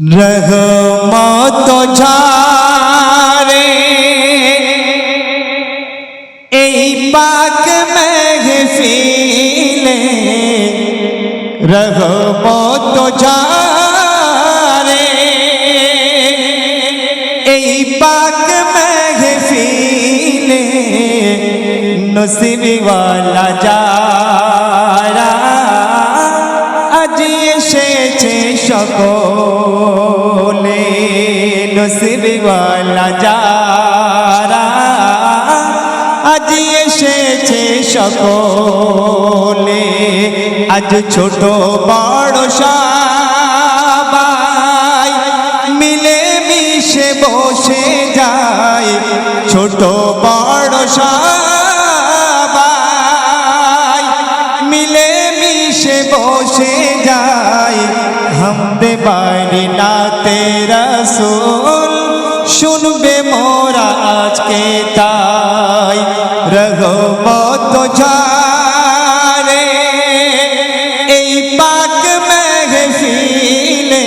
রহমত ঝারে এই পাক মেহফিলে রহমত ঝারে এই পাক মেহফিলে নসিবওয়ালা যারা আজ এসেছে সকলে নসিবওয়ালা যারা আজ এসেছে সকলে আজ ছোট বড় সবাই মিলে মিশে বসে যায় ছোট বড় সবাই মিলে মিশে বসে যায় হামদে বাড়ি না তেরা সোল শুনবে মোরা আজকে তাই। রঘমত ঝারে। এই পাক মেহফিলে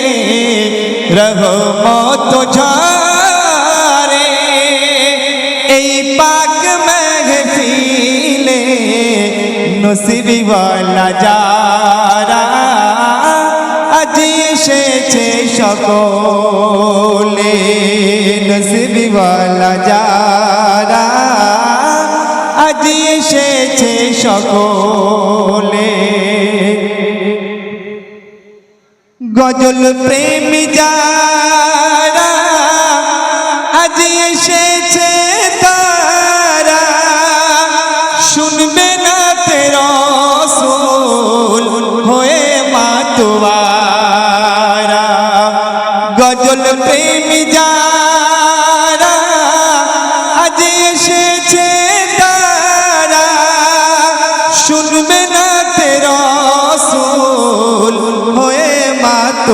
রঘমত ঝারে। এই পাক মেহফিলে নসিবিওয়ালা যারা আজ এসেছে সকলে সকলে। গজল প্রেমী যারা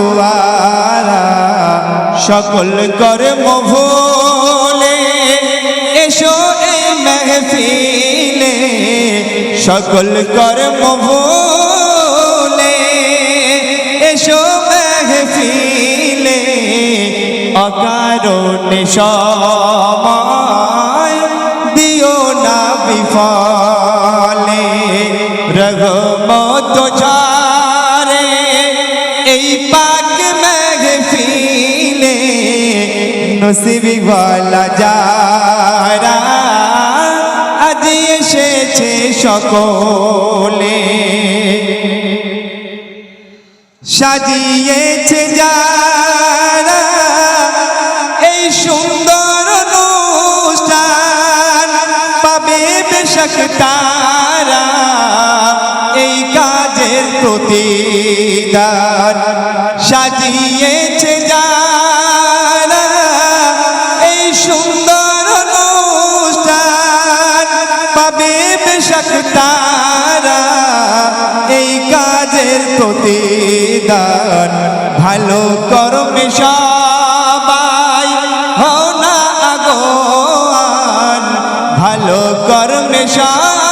মাতোয়ারা সকল কর্ম ভোলে এসো এই মেহফিলে। সকল কর্ম ভোলে এসো মেহফিলে। অকারণে সময় দিও না বিফলে। রঘমত এই পাক মেহফিলে নসিবিওয়ালা যারা আজ এসেছে সকলে। সাজিয়েছে যারা এই সুন্দর অনুষ্ঠান পাবে বেশক তারা। এই কাজের প্রতিদান সাজিয়েছে যারা এই সুন্দর অনুষ্ঠান পাবে বেশক তারা। এই কাজের প্রতিদান ভালো কর্মে সবাই হও না আগোয়ান। ভালো কর্মে সবাই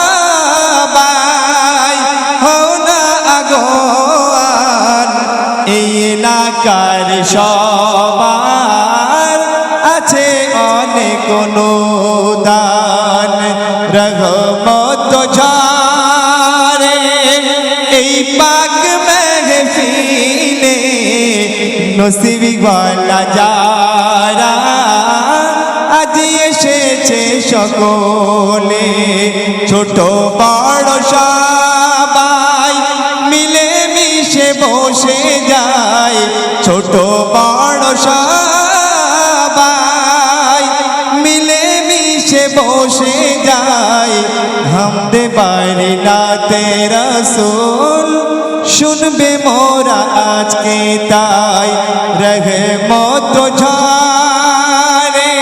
সবার আছে অনেক অনুদান। রঘমত ঝারে এই পাক মেহফিলে নসিবিওয়ালা যারা আজ এসেছে সকলে, ছোট বড় সবাই বসে যায় হামদে বাড়ি না তেরা সোল শুনবে মোরা আজকে তাই, রহে মত ঝারে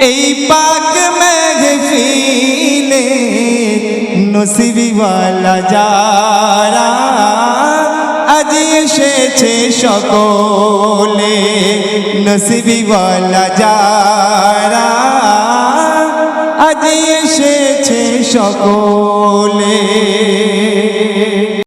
এই পাক মেহফিলে নসিবিওয়ালা যারা আজ এসেছে সকলে, নসিবিওয়ালা যারা আজ এসেছে সকলে।